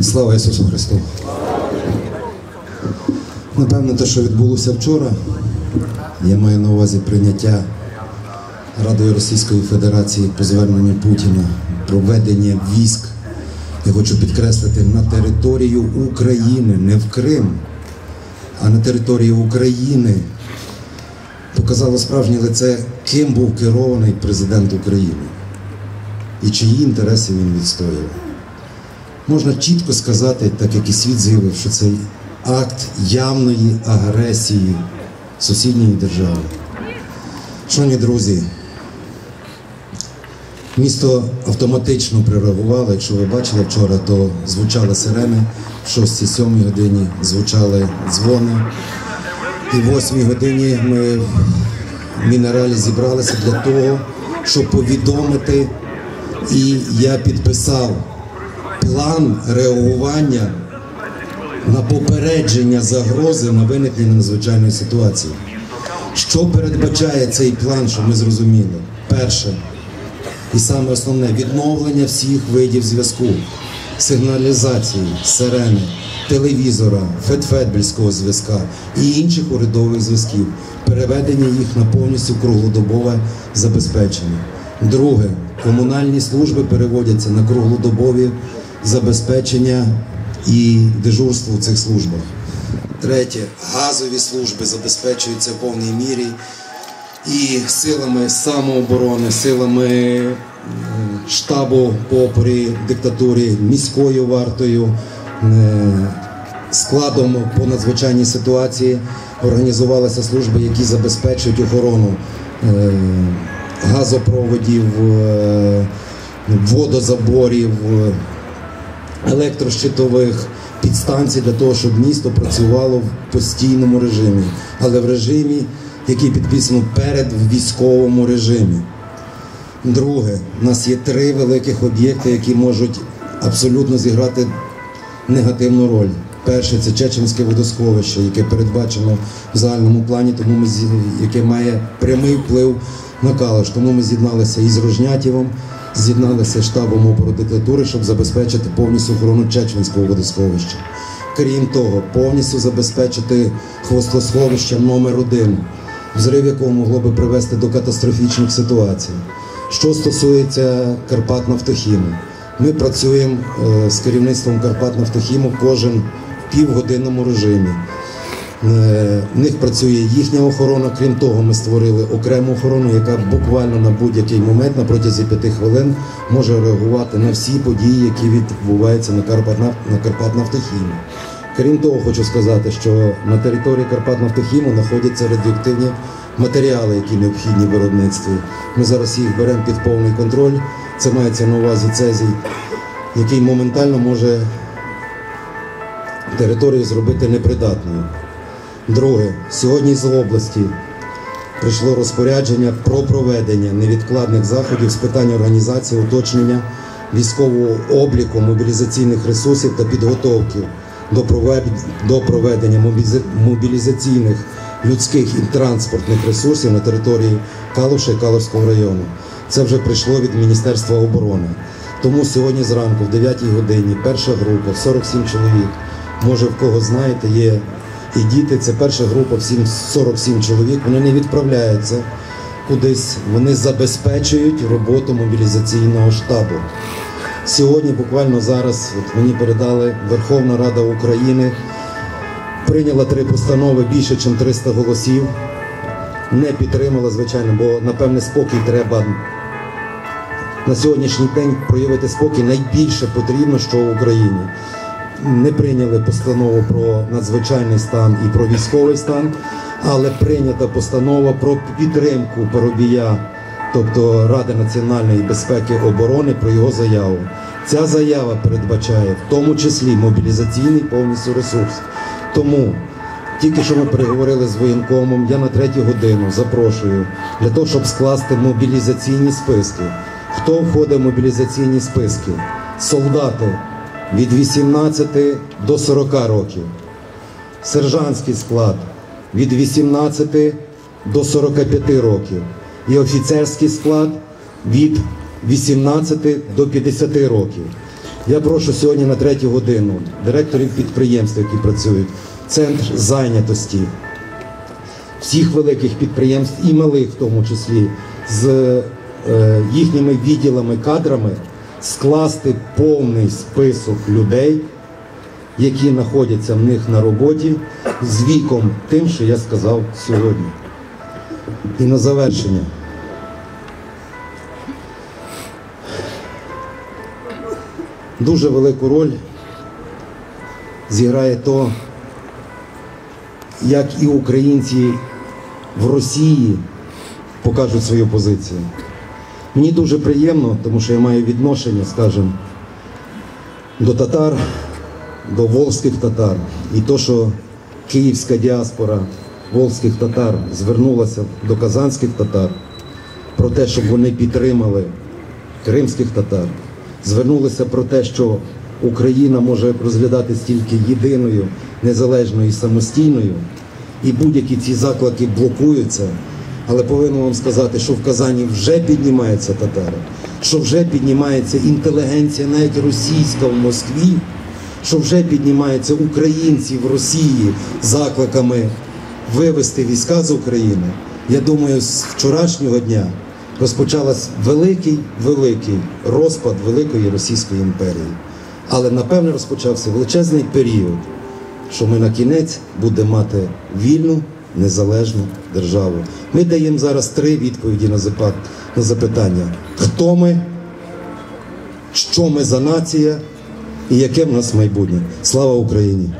Слава Ісусу Христу! Напевно, те, що відбулося вчора, я маю на увазі прийняття Радою Російської Федерації по зверненню Путіна про введення військ. Я хочу підкреслити на територію України, не в Крим, а на території України. Показало справжнє лице, ким був керований президент України і чиї інтереси він відстоював. Можна чітко сказати, так як і світ заявив, що це акт явної агресії сусідньої держави. Шановні друзі, місто автоматично прореагувало. Якщо ви бачили вчора, то звучали сирени в 6-7 годині, звучали дзвони. І в 8 годині ми в мінералі зібралися для того, щоб повідомити. І я підписав план реагування на попередження загрози на виникнення надзвичайної ситуації. Що передбачає цей план, щоб ми зрозуміли? Перше, і саме основне відновлення всіх видів зв'язку, сигналізації, сирени, телевізора, фетфетбельського зв'язка і інших урядових зв'язків, переведення їх на повністю круглодобове забезпечення. Друге, комунальні служби переводяться на круглодобові забезпечення і дежурство в цих службах. Третє, газові служби забезпечуються в повній мірі і силами самооборони, силами штабу по опорі диктатурі, міською вартою, е, складом по надзвичайній ситуації організувалися служби, які забезпечують охорону е, газопроводів, е, водозаборів, електрощитових підстанцій для того, щоб місто працювало в постійному режимі, але в режимі, який підписано перед військовому режимі. Друге, у нас є три великих об'єкти, які можуть абсолютно зіграти негативну роль. Перше це Чеченське водосховище, яке передбачено в загальному плані, тому ми яке має прямий вплив на Калаш. Тому ми з'єдналися із Рожнятівом, з'єдналися штабом опору диктатури, щоб забезпечити повністю охорону Чеченського водосховища. Крім того, повністю забезпечити хвостосховище номер один, взрив якого могло би привести до катастрофічних ситуацій. Що стосується Карпат Нафтохіму, ми працюємо е, з керівництвом Карпат Нафтохіму кожен півгодинному режимі. Е, В них працює їхня охорона. Крім того, ми створили окрему охорону, яка буквально на будь-який момент на протязі п'яти хвилин може реагувати на всі події, які відбуваються на Карпатнаф- на Карпатнафтохімі. Крім того, хочу сказати, що на території Карпатнафтохіму знаходяться радіоактивні матеріали, які необхідні в виробництві. Ми зараз їх беремо під повний контроль. Це мається на увазі цезій, який моментально може територію зробити непридатною. Друге, сьогодні з області прийшло розпорядження про проведення невідкладних заходів з питань організації, уточнення військового обліку мобілізаційних ресурсів та підготовки до проведення мобілізаційних людських і транспортних ресурсів на території Калуша і Калуського району. Це вже прийшло від Міністерства оборони. Тому сьогодні зранку, в 9 годині, перша група, 47 чоловік. Може, в кого знаєте, є і діти. Це перша група, 47 чоловік. Вони не відправляються кудись. Вони забезпечують роботу мобілізаційного штабу. Сьогодні, буквально зараз, от мені передали Верховна Рада України, прийняла три постанови більше, ніж 300 голосів. Не підтримала, звичайно, бо напевне спокій треба на сьогоднішній день проявити спокій найбільше потрібно, що в Україні. Не прийняли постанову про надзвичайний стан і про військовий стан, але прийнята постанова про підтримку Парубія, тобто Ради національної безпеки і оборони, про його заяву. Ця заява передбачає в тому числі мобілізаційний повністю ресурс. Тому тільки що ми переговорили з воєнкомом, я на третю годину запрошую для того, щоб скласти мобілізаційні списки. Хто входить в мобілізаційні списки? Солдати від 18 до 40 років. Сержантський склад від 18 до 45 років. І офіцерський склад від 18 до 50 років. Я прошу сьогодні на третю годину директорів підприємств, які працюють, центр зайнятості, всіх великих підприємств і малих, в тому числі, з е, їхніми відділами, кадрами скласти повний список людей, які знаходяться в них на роботі з віком тим, що я сказав сьогодні. І на завершення. Дуже велику роль зіграє то, як і українці в Росії покажуть свою позицію. Мені дуже приємно, тому що я маю відношення, скажімо, до татар, до волзьких татар. І то, що київська діаспора волзьких татар звернулася до казанських татар про те, щоб вони підтримали кримських татар, звернулися про те, що Україна може розглядатись тільки єдиною, незалежною і самостійною, і будь-які ці заклики блокуються. Але повинен вам сказати, що в Казані вже піднімаються татари, що вже піднімається інтелігенція, навіть російська в Москві, що вже піднімаються українці в Росії закликами вивести війська з України. Я думаю, з вчорашнього дня розпочалась великий великий розпад великої Російської імперії. Але напевне розпочався величезний період, що ми на кінець будемо мати вільну незалежну державу. Ми даємо зараз три відповіді на запитання: хто ми, що ми за нація і яке в нас майбутнє. Слава Україні!